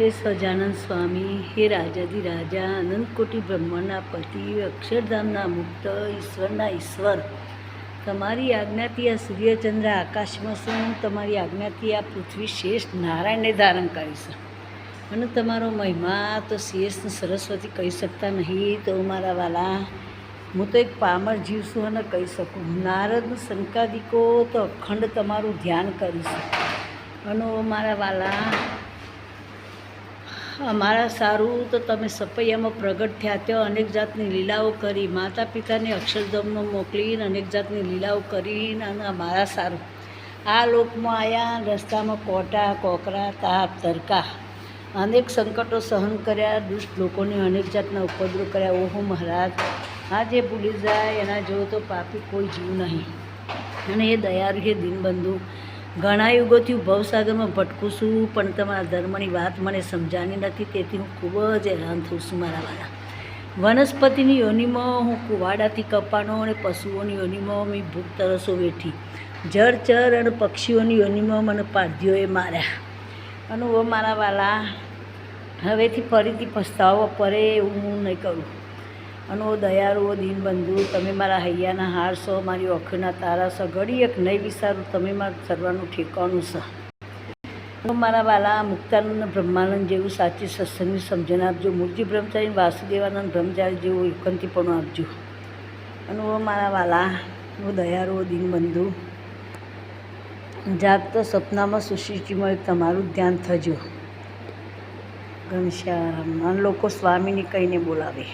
હે સજાનંદ સ્વામી, હે રાજાધિ રાજા, અનંતકોટી બ્રહ્માંડના પતિ, અક્ષરધામના મુક્ત, ઈશ્વરના ઈશ્વર. તમારી આજ્ઞાથી આ સૂર્યચંદ્ર આકાશમાં શું તમારી આજ્ઞાથી આ પૃથ્વી શ્રેષ્ઠ નારાયણને ધારણ કરીશ. અને તમારો મહિમા તો શેષ સરસ્વતી કહી શકતા નહીં, તો મારા વાલા, હું તો એક પામર જીવ છું અને કહી શકું. નારદ શંકાદિકો તો અખંડ તમારું ધ્યાન કરીશ. અને મારા વાલા અમારા સારું તો તમે સપૈયામાં પ્રગટ થયા. ત્યાં અનેક જાતની લીલાઓ કરી. માતા પિતાને અક્ષરધામમાં મોકલીને અનેક જાતની લીલાઓ કરીને અને અમારા સારું. આ લોકમાં આવ્યા રસ્તામાં કોટા, કોકરા, તાપ તરકા અનેક સંકટો સહન કર્યા. દુષ્ટ લોકોને અનેક જાતના ઉપદ્રવ કર્યા. ઓહો મહારાજ, આ જે ભૂલી જાય, એના જેવો તો પાપી કોઈ જીવ નહીં. અને એ દયાળુ હે દિનબંધુ ઘણા યુગોથી હું ભવસાગરમાં ભટકું છું, પણ તમારા ધર્મની વાત મને સમજાની નથી, તેથી હું ખૂબ જ હેરાન થઉં છું મારા વાળા. વનસ્પતિની યોનિમાં હું કુવાડાથી કપાનો અને પશુઓની યોનિમાં મેં ભૂખ તરસો વેઠી. જળચર અને પક્ષીઓની યોનિમાં મને પારધીઓએ માર્યા. અને ઓ મારા વાલા, હવેથી ફરીથી પસ્તાવો પડે એવું હું નહીં કરું. અને ઓ દયાળુ ઓ દીનબંધુ, તમે મારા હૈયાના હાર છો, મારી ઓખીના તારા છો, ઘડી એક નહીં વિસારું, તમે મારું સર્વાનું ઠેકાણું છો. હું મારા વાલા મુક્તાનંદ બ્રહ્માનંદ જેવું સાચી સત્સંગની સમજણ આપજો મૂર્તિ બ્રહ્મચારી વાસુદેવાનંદ બ્રહ્મચારી જેવું એકંતીપણું આપજો. અને ઓ મારા વાલા, હું દયાળુ ઓ દીનબંધુ, જાગતો સપનામાં એક તમારું ધ્યાન થજો. ઘનશ્યામ અને લોકો સ્વામીને કહીને બોલાવે.